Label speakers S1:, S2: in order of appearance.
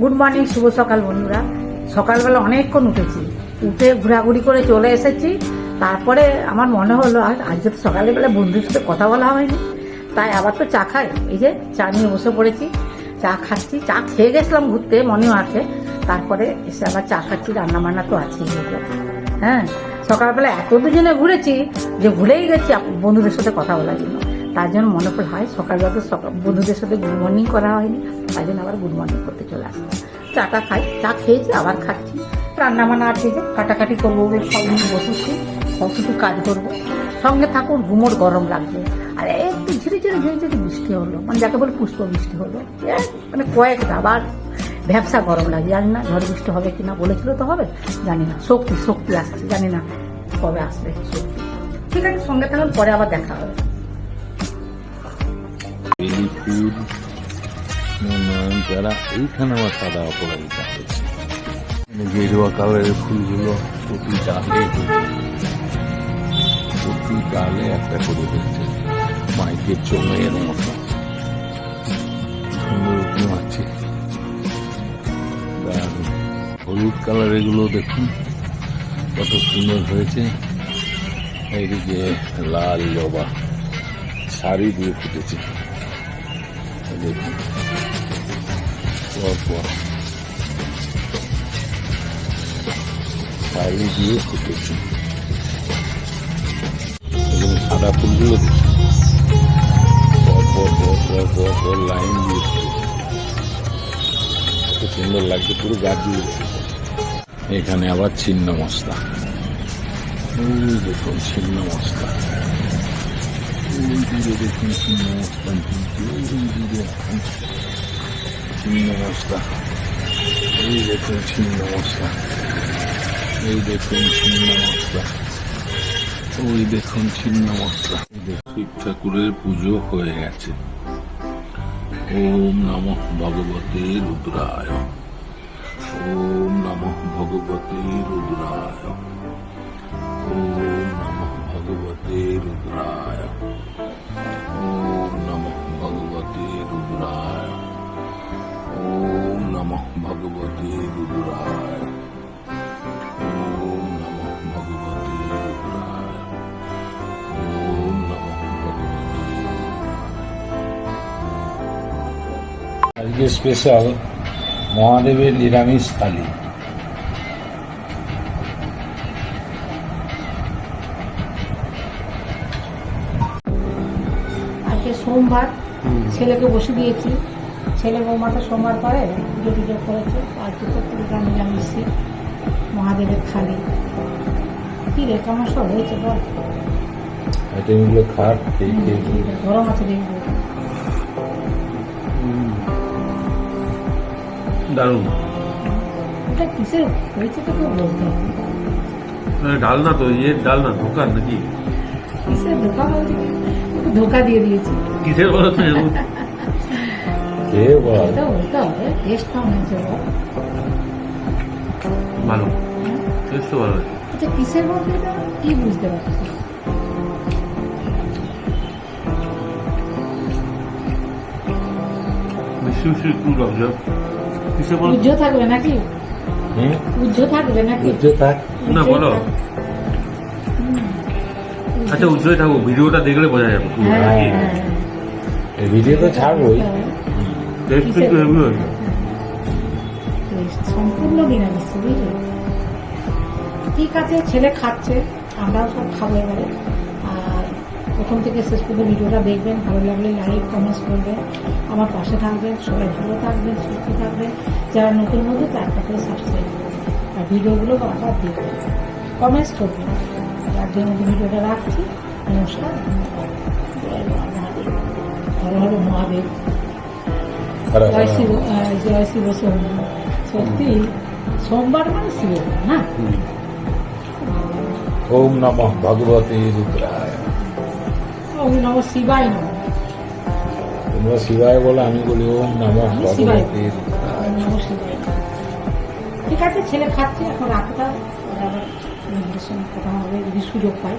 S1: Good morning শুভ সকাল বন্ধুরা। সকালবেলা অনেকক্ষণ উঠেছি। উঠে ঘোরাঘুরি করে চলে এসেছি। তারপরে আমার মনে হলো আজ আজকে তো সকালবেলা বন্ধুর সাথে কথা বলা হয়নি। তাই আবার তো চা খাই। এই যে চা নিয়ে বসে পড়েছি। চা খাচ্ছি। চা খেয়ে গেছিলাম ঘুরতে মনেও আছে তারপরে এসে আবার চা খাচ্ছি। রান্না বান্না তো আছেই। হ্যাঁ সকালবেলা এত দুজনে ঘুরেছি যে ভুলেই গেছি বন্ধুদের সাথে কথা বলার জন্য। তার জন্য মনে পড়ে, হয় সকালবেলা সকাল বন্ধুদের সাথে গুড মর্নিং করা হয়নি, তাই জন্য আবার গুড মর্নিং করতে চলে আসলাম। চাটা খাই, চা খেয়েছি, আবার খাচ্ছি। রান্না বান্না আছে যে কাটাকাটি করব বলে সব নিয়ে বসেছি, সব কিছু কাজ করব। সঙ্গে থাকুন ঘুমোর গরম লাগবে। আর একটু ধীরে ধীরে ধীরে ধীরে বৃষ্টি হলো মানে যাকে বলে পুষ্প বৃষ্টি হলো। মানে কয়েকটা আবার ব্যবসা গরম লাগে, জানি না ঝড় বৃষ্টি হবে কি না বলেছিল তো হবে, জানি না, শক্তি শক্তি আসছে, জানি না কবে আসবে, শক্তি। ঠিক আছে, সঙ্গে থাকুন, পরে আবার দেখা হবে।
S2: বেলি ফুল নয়নতারা এইখানে আমার সাদা অপরাজিতা হয়েছে গেরুয়া কালারের ফুলগুলো প্রতি ডালে প্রতি ডালে একটা করে হচ্ছে মাইকের চোঙের মতো সুন্দর আছে। হলুদ কালার এগুলো দেখুন কত সুন্দর হয়েছে এইদিকে লাল জবা শাড়ি দিয়ে ফুটেছে দেখুন পর পর শাড়ি দিয়ে ফুটেছে এখানে সাদা ফুলগুলো দেখুন পর পর পর পর পর পর লাইন দিয়ে ফুটেছে সুন্দর লাগছে পুরো গাছ দিয়ে। এখানে আবার ছিন্ন মস্তা দেখুন ছিন্ন মস্তা মস্তা ওই দূরে এখন ছিন্ন মস্তা এই দেখুন ছিন্ন মস্তা এই দেখুন ছিন্ন মস্তা ওই দেখুন ছিন্ন মস্তা শিব ঠাকুরের পুজো হয়ে গেছে। ওম নম ভগবতে রুদ্রায়। ওম নম ভগবতে রুদ্রায়। আজকে স্পেশাল মহাদেবের নিরামিষ থালি।
S1: আজকে সোমবার ছেলেকে বসে দিয়েছি। ছেলে বৌমাটা সোমবার পরে পুজো টুজো করেছে। আজকে তো পুরোটা নিরামিষই মহাদেবের থালি। কি রে কেমন সব হয়েছে বল?
S2: আইটেমগুলো খাট
S1: গরম আছে দেখব
S3: দারুণ।
S1: এটা কিসের হয়েছে তো বলতে?
S3: ডাল না তো ইয়ে ডাল না ধোকার নাকি?
S1: কিসের ধোকা বলতে? ধোকা দিয়ে দিয়েছি।
S3: কিসের বলো তো এরকম?
S2: বল?
S1: এটা বলতে হবে টেস্ট কেমন হয়েছে
S3: ভালো। টেস্ট ভালো।
S1: আচ্ছা কিসের বলতে কি বুঝতে পারছি
S3: মিষ্টি মিষ্টি একটু লাগছে। কিসের বলো?
S1: উজ্জ্ব থাকবে নাকি?
S2: হুম?
S1: উজ্জ্ব থাকবে নাকি?
S2: থাক।
S3: না, বলো। আচ্ছা উজ্জ্বল থাকব ভিডিওটা দেখলে বোঝা যাবে পুরো,
S1: হ্যাঁ
S3: নাকি?
S1: হ্যাঁ।
S2: এই ভিডিও তো ছাড়বই।
S3: টেস্ট কিন্তু হেভি হয়েছে
S1: সম্পূর্ণ নিরামিষ বুঝলি? ঠিক আছে ছেলে খাচ্ছে আমরাও সব খাব এবারে। প্রথম থেকে শেষ পর্যন্ত ভিডিওটা দেখবেন ভালো লাগলে লাইক কমেন্টস করবেন। আমার পাশে থাকবেন সবাই ভালো থাকবেন সুস্থ থাকবেন। যারা নতুন মধ্যে তার করে সাবস্ক্রাইব করবেন। আর ভিডিওগুলো বারবার দেখবেন। কমেন্টস করবেন। তার জন্য ভিডিওটা রাখছি। নমস্কার। মহাদেব। হর হর মহাদেব জয় শিব জয় শিব সত্যি সোমবার মানে শিব না?
S2: ওম নম ভগবতে রুদ্রায়।
S1: ওম নম শিবায় নম।
S2: তোমরা শিবায় বলো আমি বলি ওম নম
S1: শিবায় নম শিবায় ঠিক আছে ছেলে খাচ্ছে এখন কথা হবে যদি সুযোগ পাই